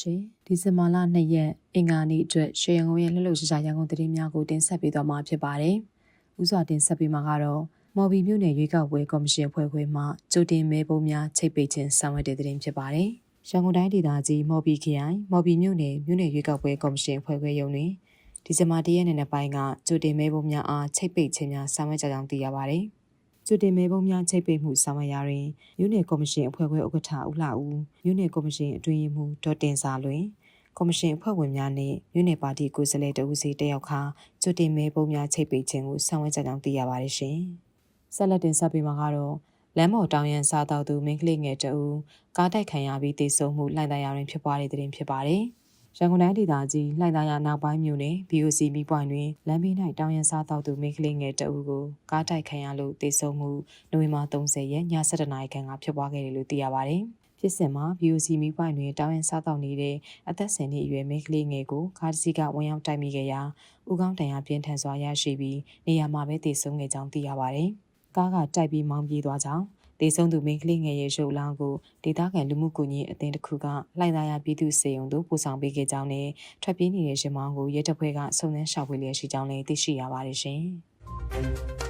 ရှင်ဒီဇင်ဘာလ2ရက်အင်္ဂါနေ့အတွက်ရှေရန်ကုန်ရဲ့လှုပ်လှုပ်ရှားရှားရန်ကုန်သတင်းများကိုတင်ဆက်ပေးသွားမှာဖြစ်ပါတယ်ဥစွာတင်ဆက်ပေးမှာကတော့မော်ဘီမြို့နယ်ရွေးကောက်ပွဲကော်မရှင်ဖွဲ့ခွဲမှကြိုတင်မဲပုံများချိတ်ပိတ်ခြင်းဆောင်ရွက်တဲ့သတင်းဖြစ်ပါတယ်ရန်ကုန်တိုင်းဒေသကြီးမော်ဘီခရိုင်မော်ဘီမြို့နယ်မြို့နယ်ရွေးကောက်ပွဲကော်မရှင်ဖွဲ့ခွဲရုံတွင်ဒီဇင်ဘာ၁ရက်နေ့နေ့ပိုင်းကကြိုတင်မဲပုံများအားချိတ်ပိတ်ခြင်းများဆောင်ရွက်ကြကြောင်းသိရပါတယ် ကြိုတင်မဲပုံများချိတ်ပိတ်မှုဆောင်ရွက်ရာတွင်မြို့နယ်ကော်မရှင်အဖွဲ့ခွဲဥက္ကဋ္ဌဦးလှဦးမြို့နယ်ကော်မရှင်အတွင်းရေးမှူးဒေါ်တင်စာလွင်ကော်မရှင်အဖွဲ့ဝင်များနှင့်မြို့နယ်ပါတီကိုယ်စားလှယ်တဦးစီတက်ရောက်ခါကြိုတင်မဲပုံများချိတ်ပိတ်ခြင်းကိုဆောင်ရွက်ကြကြောင်းသိရပါတယ်ရှင်။ဆက်လက်တင်ဆက်ပေးမှာကတော့လမ်းမော်တောင်ရန်စားတောက်သူမင်းကလေးငယ်တဦးကားတိုက်ခံရပြီးတေဆုံးမှုလိုက်တိုင်းရရင်ဖြစ်ပွားတဲ့တဲ့တင်ဖြစ်ပါတယ်။ ရန်ကုန်တိုင်းဒေသကြီးလှိုင်သာယာနောက်ပိုင်းမြို့နယ် BOC မိပွိုင်တွင်လမ်းဘေး၌တောင်ရန်စားတောက်သူမိန်းကလေးငယ်တအူးကိုကားတိုက်ခံရလို့တေဆုံးမှုနိုဝင်ဘာ30ရက်ည7:00နာရီခန့်ကဖြစ်ပွားခဲ့တယ်လို့သိရပါတယ်။ဖြစ်စဉ်မှာ BOC မိပွိုင်တွင်တောင်ရန်စားတောက်နေတဲ့အသက်10နှစ်အရွယ်မိန်းကလေးငယ်ကိုကားတစ်စီးကဝင်ရောက်တိုက်မိခဲ့ရာဥကောင်းတန်ရာပြင်းထန်စွာရရှိပြီးနေရာမှာပဲတေဆုံးခဲ့ကြောင်းသိရပါတယ်။ကားကတိုက်ပြီးမောင်းပြေးသွားကြောင်း ဒေဆုံးသူမိန်းကလေးငယ်ရဲ့ရုပ်လောင်းကိုဒေသခံလူမှုကူညီအသင်းတစ်ခုကလှိုင်သာယာပြည်သူ့စေယုံသို့ပို့ဆောင်ပေးခဲ့ကြောင်းနဲ့ထွက်ပြေးနေတဲ့ရှင်မောင်ကိုရဲတပ်ဖွဲ့ကစုံစမ်းရှာဖွေလျက်ရှိကြောင်းလည်းသိရှိရပါတယ်ရှင်။